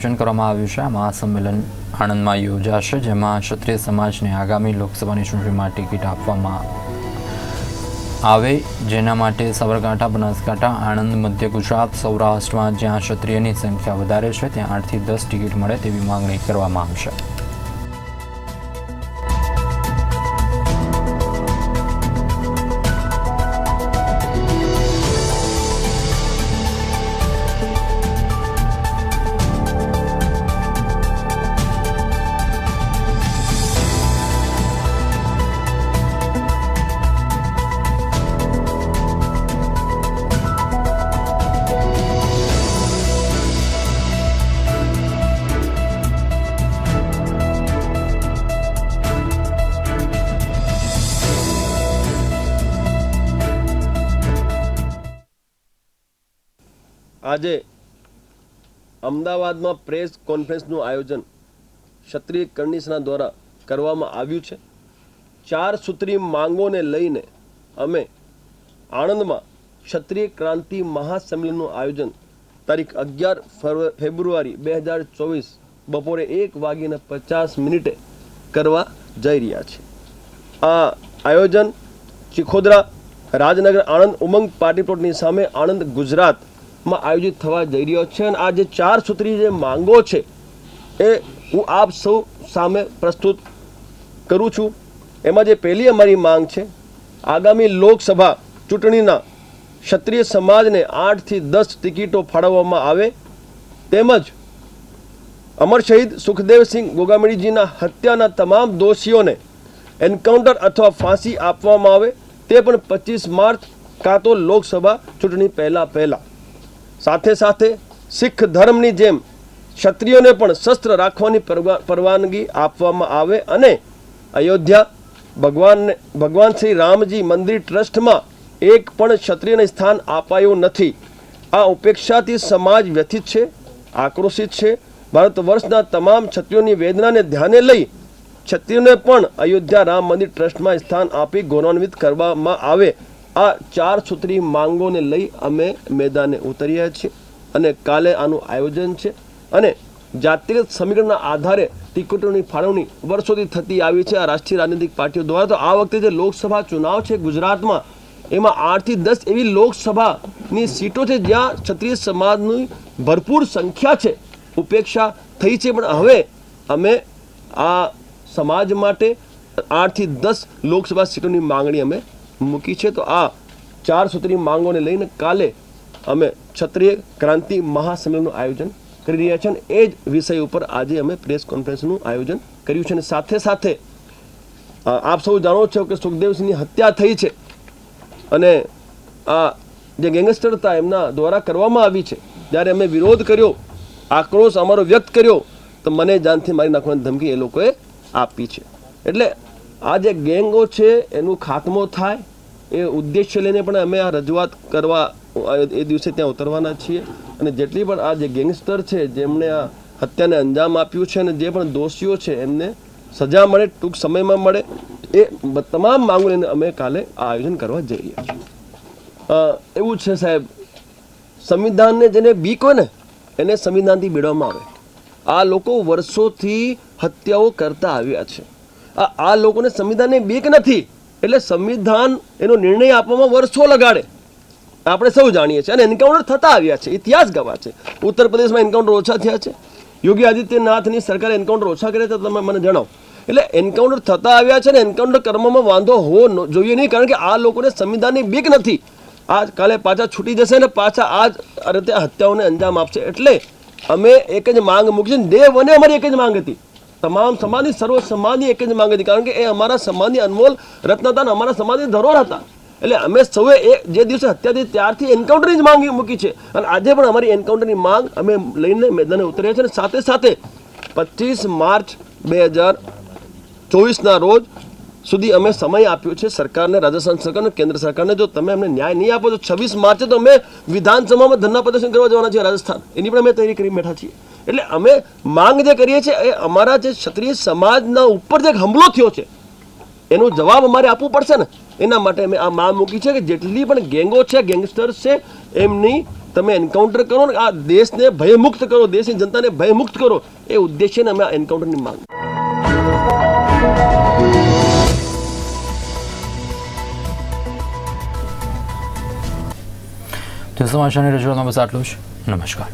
કરવામાં આવ્યું છે. આ મહાસંમેલન આણંદમાં યોજાશે, જેમાં ક્ષત્રિય સમાજને આગામી લોકસભાની ચૂંટણીમાં ટિકિટ આપવામાં આવે. જેના માટે સાબરકાંઠા, બનાસકાંઠા, આણંદ, મધ્ય ગુજરાત, સૌરાષ્ટ્રમાં જ્યાં ક્ષત્રિયની સંખ્યા વધારે છે, ત્યાં આઠથી દસ ટિકિટ મળે તેવી માંગણી કરવામાં આવશે આજે અમદાવાદમાં પ્રેસ કોન્ફરન્સનું આયોજન ક્ષત્રિય કરણીસના દ્વારા કરવામાં આવ્યું છે. ચાર સૂત્રી માંગોને લઈને અમે આણંદમાં ક્ષત્રિય ક્રાંતિ મહાસંમેલનનું આયોજન તારીખ અગિયાર ફેબ્રુઆરી બે હજાર ચોવીસ બપોરે એક વાગીને પચાસ મિનિટે કરવા જઈ રહ્યા છે. આ આયોજન ચિખોદરા, રાજનગર, આણંદ ઉમંગ પાર્ટી પ્લોટની સામે આણંદ ગુજરાતમાં આયોજિત થવા જઈ રહ્યો છે અને આ જે ચાર સૂત્રી જે માંગો છે એ હું આપ સૌ સામે પ્રસ્તુત કરું છું. એમાં જે પહેલી અમારી માંગ છે, આગામી લોકસભા ચૂંટણીના ક્ષત્રિય સમાજને આઠથી દસ ટિકિટો ફાળવવામાં આવે. તેમજ અમર શહીદ સુખદેવસિંહ ગોગામણીજીના હત્યાના તમામ દોષીઓને એન્કાઉન્ટર અથવા ફાંસી આપવામાં આવે. તે પણ પચીસ માર્ચ કાં તો લોકસભા ચૂંટણી પહેલાં પહેલાં સાથે સાથે શીખ ધર્મની જેમ ક્ષત્રિયોને પણ શસ્ત્ર રાખવાની પરવા- પરવાનગી આપવામાં આવે અને અયોધ્યા ભગવાનને ભગવાન શ્રી રામજી મંદિર ટ્રસ્ટમાં એક પણ ક્ષત્રિયને સ્થાન અપાયું નથી. આ ઉપેક્ષાથી સમાજ વ્યથિત છે, આક્રોશિત છે. ભારત વર્ષના તમામ ક્ષત્રિયોની વેદનાને ધ્યાને લઈ ક્ષત્રિયોને પણ અયોધ્યા રામ મંદિર ટ્રસ્ટમાં સ્થાન આપી ગૌરવાન્વિત કરવામાં આવે. આ ચાર સૂત્રી માંગોને લઈ અમે મેદાને ઉતર્યા છીએ અને કાલે આનું આયોજન છે. અને જાતિગત સમીકરણના આધારે ટિકિટોની ફાળવણી વર્ષોથી થતી આવી છે આ રાષ્ટ્રીય રાજનૈતિક પાર્ટીઓ દ્વારા. તો આ વખતે જે લોકસભા ચુનાવ છે ગુજરાતમાં, એમાં આઠથી દસ એવી લોકસભાની સીટો છે જ્યાં ક્ષત્રિય સમાજની ભરપૂર સંખ્યા છે, ઉપેક્ષા થઈ છે. પણ હવે અમે આ સમાજ માટે આઠથી દસ લોકસભા સીટોની માંગણી અમે મૂકી છે, તો આ ચાર સૂત્રી માંગોને લઈને કાલે અમે ક્ષત્રિય ક્રાંતિ મહાસંમેલનનું આયોજન કરી રહ્યા છીએ અને એ જ વિષય ઉપર આજે અમે પ્રેસ કોન્ફરન્સનું આયોજન કર્યું છે. અને સાથે સાથે આપ સૌ જાણો છો કે સુખદેવસિંહની હત્યા થઈ છે અને આ જે ગેંગસ્ટર હતા એમના દ્વારા કરવામાં આવી છે, જ્યારે અમે વિરોધ કર્યો, આક્રોશ અમારો વ્યક્ત કર્યો, તો મને જાનથી મારી નાખવાની ધમકી એ લોકોએ આપી છે. એટલે આ જે ગેંગો છે, એનું ખાત્મો થાય એ ઉદ્દેશ્ય લઈને પણ અમે આ રજૂઆત કરવા, એ દિવસે ત્યાં ઉતરવાના છીએ. અને જેટલી પણ આ જે ગેંગસ્ટર છે, જેમણે આ હત્યાને અંજામ આપ્યું છે અને જે પણ દોષીઓ છે, એમને સજા મળે, ટૂંક સમયમાં મળે, એ તમામ માંગો લઈને અમે કાલે આ આયોજન કરવા જઈ રહ્યા છીએ. એવું છે સાહેબ, સંવિધાનને જેને બીક હોય ને, એને સંવિધાનથી બીડવામાં આવે. આ લોકો વર્ષોથી હત્યાઓ કરતા આવ્યા છે. આ લોકોને સંવિધાનની બીક નથી. એટલે સંવિધાન એનો નિર્ણય આપવામાં વર્ષો લગાડે. આપણે સૌ જાણીએ છીએ અને એન્કાઉન્ટર થતા આવ્યા છે. ઇતિહાસ ગવા છે. ઉત્તર પ્રદેશમાં એન્કાઉન્ટર ઓછા થયા છે. યોગી આદિત્યનાથની સરકારે એન્કાઉન્ટર ઓછા કર્યા તો તમે મને જણાવો. એટલે એન્કાઉન્ટર થતા આવ્યા છે ને એન્કાઉન્ટર કરવામાં વાંધો હોવો જોઈએ નહીં, કારણ કે આ લોકોને સંવિધાનની બીક નથી. આ કાલે પાછા છૂટી જશે ને પાછા આ જ રીતે હત્યાઓને અંજામ આપશે. એટલે અમે એક જ માંગ મૂકી છે. ડે વને અમારી એક જ માંગ હતી. તમામ સમાજની સર્વ સમાજની એક જ માંગ હતી. કારણ કે એ અમારા સમાજની અનમોલ રત્ન હતા અને અમારા સમાજની ધરોહર હતા. એટલે અમે સૌએ એ જે દિવસે હત્યા થઈ ત્યારથી એન્કાઉન્ટરની જ માંગ મૂકી છે. અને આજે પણ અમારી એન્કાઉન્ટરની માંગ અમે લઈને મેદાને ઉતર્યા છે અને સાથે સાથે પચીસ માર્ચ બે હજાર ચોવીસના રોજ સુધી અમે સમય આપ્યો છે સરકારને રાજસ્થાન સરકારને, કેન્દ્ર સરકારને. જો તમે અમને ન્યાય નહીં આપો તો છવ્વીસ માર્ચે તો અમે વિધાનસભામાં ધરના પ્રદર્શન કરવા જવાના છીએ રાજસ્થાન. એની પણ અમે તૈયારી કરી બેઠા છીએ. એટલે અમે માંગ જે કરીએ છીએ, એ અમારા જે ક્ષત્રિય સમાજના ઉપર જે હમલો થયો છે, એનો જવાબ અમારે આપવું પડશે ને. એના માટે અમે આ માં મૂકી છે કે જેટલી પણ ગેંગો છે, ગેંગસ્ટર્સ છે, એમની તમે એન્કાઉન્ટર કરો ને, આ દેશને ભયમુક્ત કરો, દેશની જનતાને ભયમુક્ત કરો, એ ઉદ્દેશ્યને અમે આ એન્કાઉન્ટરની માંગ તો સમાચારની આટલું નમસ્કાર.